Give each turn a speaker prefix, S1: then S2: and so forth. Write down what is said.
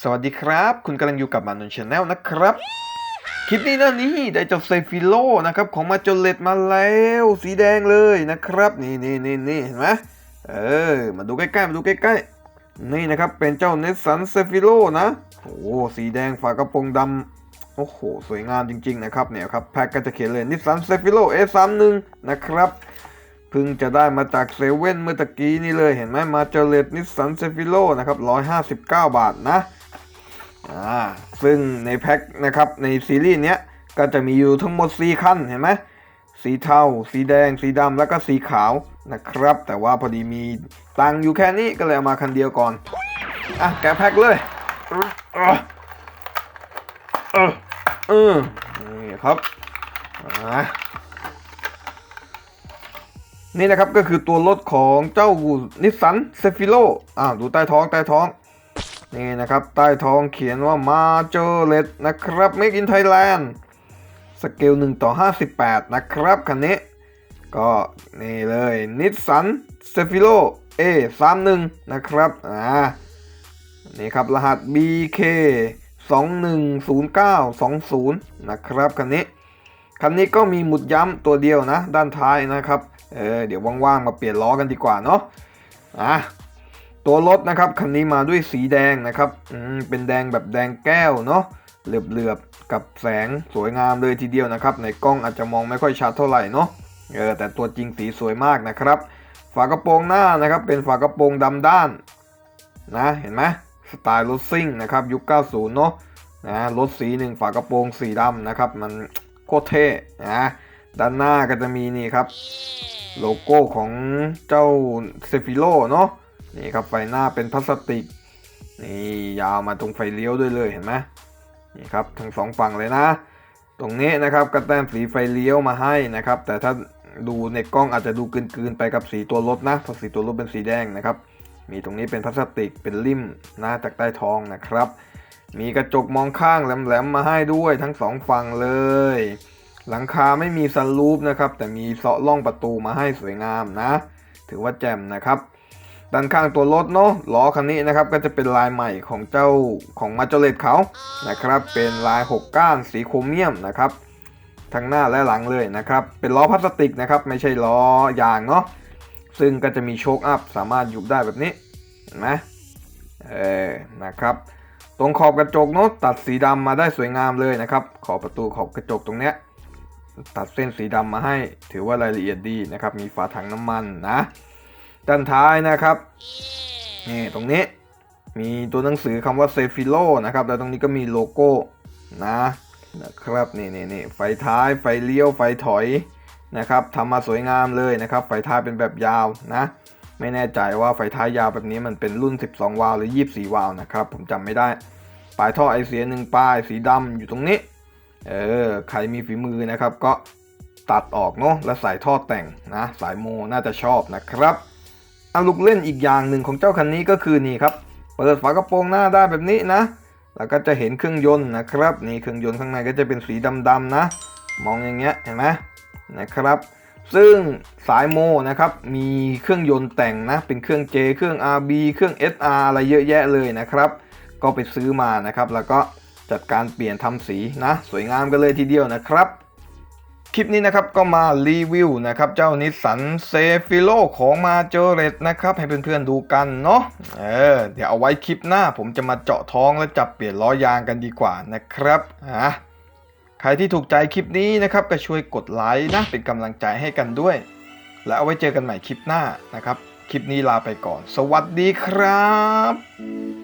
S1: สวัสดีครับ คุณกำลังอยู่กับมานนชาแนลนะครับ คลิปนี้นะนี่ได้เจ้าเซฟิโลนะครับ ของมาจนเลตมาแล้ว สีแดงเลยนะครับ นี่นี่นี่นี่เห็นไหมเออ มาดูใกล้ๆ มาดูใกล้ๆ นี่นะครับ เป็นเจ้าเนสสันเซฟิโลนะโอ้สีแดงฝากระโปรงดำโอ้โห สวยงามจริง ๆ นะครับเนี่ยครับแพ็กก็จะเขียนเลยนิสสันเซฟิโล A31 นะครับเพิ่งจะได้มาจากเซเว่นเมื่อตะกี้นี่เลยเห็นไหมมาเจเลตนิสสันเซฟิโลนะครับ159 บาทนะ อ่าซึ่งในแพ็คนะครับในซีรีส์เนี้ยก็จะมีอยู่ทั้งหมด4คันเห็นไหมสีเทา สีแดง สีดำแล้วก็สีขาวนะครับ แต่ว่าพอดีมีตังอยู่แค่นี้ก็เลยเอามาคันเดียวก่อน อะ แกแพ็คเลยเออเออนี่ครับนี่นะครับก็คือตัวรถของเจ้านิสสันเซฟิโลอ้าวดูใต้ท้องใต้ท้อง นี่นะครับใต้ท้องเขียนว่ามาเจเลตนะครับ Make in Thailand สเกล1ต่อ 58 นะครับ คันนี้ ก็นี่เลยนิสสันเซฟิโล A31 นะครับ อ่า นี่ครับรหัส BK 210920 นะครับ คันนี้ คันนี้ก็มีหมุดย้ำตัวเดียวนะ ด้านท้ายนะครับ เออเดี๋ยวว่างๆ มาเปลี่ยนล้อกันดีกว่าเนาะ อะ ตัวรถนะครับคันนี้มาด้วยสีแดงนะครับอืมเป็นแดงแบบแดงแก้วเนาะเหลือบๆกับแสงสวยงามเลยทีเดียวนะครับ ในกล้องอาจจะมองไม่ค่อยชัดเท่าไหร่เนาะเออแต่ตัวจริงสีสวยมากนะครับ ฝากระโปรงหน้านะครับเป็นฝากระโปรงดำด้านนะเห็นไหมสไตล์รถซิ่งนะครับยุค 90 เนาะนะรถสีหนึ่งฝากระโปรงสีดำนะครับ มันโคตรเท่นะด้านหน้าก็จะมีนี่ครับ โลโก้ของเจ้าเซฟิโลเนาะ นี่ครับไฟหน้าเป็นพลาสติก นี่ยาวมาตรงไฟเลี้ยวด้วยเลยเห็นไหมนี่ครับทั้งสองฝั่งเลยนะ ตรงนี้นะครับก็แต้มสีไฟเลี้ยวมาให้นะครับ แต่ถ้าดูในกล้องอาจจะดูกลืนๆไปกับสีตัวรถนะเพราะสีตัวรถเป็นสีแดงนะครับ มีตรงนี้เป็นพลาสติกเป็นริมหน้าจากใต้ท้องนะครับ มีกระจกมองข้างแหลมๆมาให้ด้วยทั้งสองฝั่งเลย หลังคาไม่มีซันรูฟนะครับ แต่มีเซาะล่องประตูมาให้สวยงามนะ ถือว่าแจ่มนะครับ ด้านข้างตัวรถเนาะล้อคันนี้นะครับก็จะเป็นลายใหม่ของเจ้าของมาจเลตเขานะครับ เป็นลาย 6 ก้านสีโครเมียมนะครับทั้งหน้าและหลังเลยนะครับ เป็นล้อพลาสติกนะครับ ไม่ใช่ล้อยางเนาะซึ่งก็จะมีโชคอัพสามารถยุบได้แบบนี้นไหมเออนะครับตรงขอบกระจกเนาะตัดสีดำมาได้สวยงามเลยนะครับ ขอบประตูขอบกระจกตรงเนี้ยตัดเส้นสีดำมาให้ ถือว่ารายละเอียดดีนะครับ มีฝาถังน้ำมันนะ ด้านท้ายนะครับนี่ตรงนี้มีตัวหนังสือคำว่าเซฟิโลนะครับ แล้วตรงนี้ก็มีโลโก้นะนะครับนี่นี่นี่ไฟท้ายไฟเลี้ยวไฟถอยนะครับทำมาสวยงามเลยนะครับ ไฟท้ายเป็นแบบยาวนะ ไม่แน่ใจว่าไฟท้ายยาวแบบนี้มันเป็นรุ่น 12 วาล์วหรือ 24 วาล์วนะครับ ผมจำไม่ได้ ปลายท่อไอเสียหนึ่งปลายสีดำอยู่ตรงนี้ เออ ใครมีฝีมือนะครับ ก็ตัดออกเนาะแล้วใส่ท่อแต่งนะ สายโมน่าจะชอบนะครับ อาลูกเล่นอีกอย่างหนึ่งของเจ้าคันนี้ก็คือนี่ครับเปิดฝากระโปรงหน้าได้แบบนี้นะ แล้วก็จะเห็นเครื่องยนต์นะครับนี่เครื่องยนต์ข้างในก็จะเป็นสีดำๆนะ มองอย่างเงี้ยเห็นไหมนะครับ ซึ่งสายโมนะครับมีเครื่องยนต์แต่งนะ เป็นเครื่อง J เครื่อง RB เครื่อง SR อะไรเยอะแยะเลยนะครับ ก็ไปซื้อมานะครับ แล้วก็จัดการเปลี่ยนทำสีนะ สวยงามกันเลยทีเดียวนะครับ คลิปนี้นะครับก็มารีวิวนะครับเจ้านิสสันเซฟิโลของมาเจอเรตนะครับให้เพื่อนๆดูกันเนาะเออเดี๋ยวเอาไว้คลิปหน้าผมจะมาเจาะท้องและจับเปลี่ยนล้อยางกันดีกว่านะครับอะใครที่ถูกใจคลิปนี้นะครับก็ช่วยกดไลค์นะเป็นกำลังใจให้กันด้วย แล้วเอาไว้เจอกันใหม่คลิปหน้านะครับ คลิปนี้ลาไปก่อน สวัสดีครับ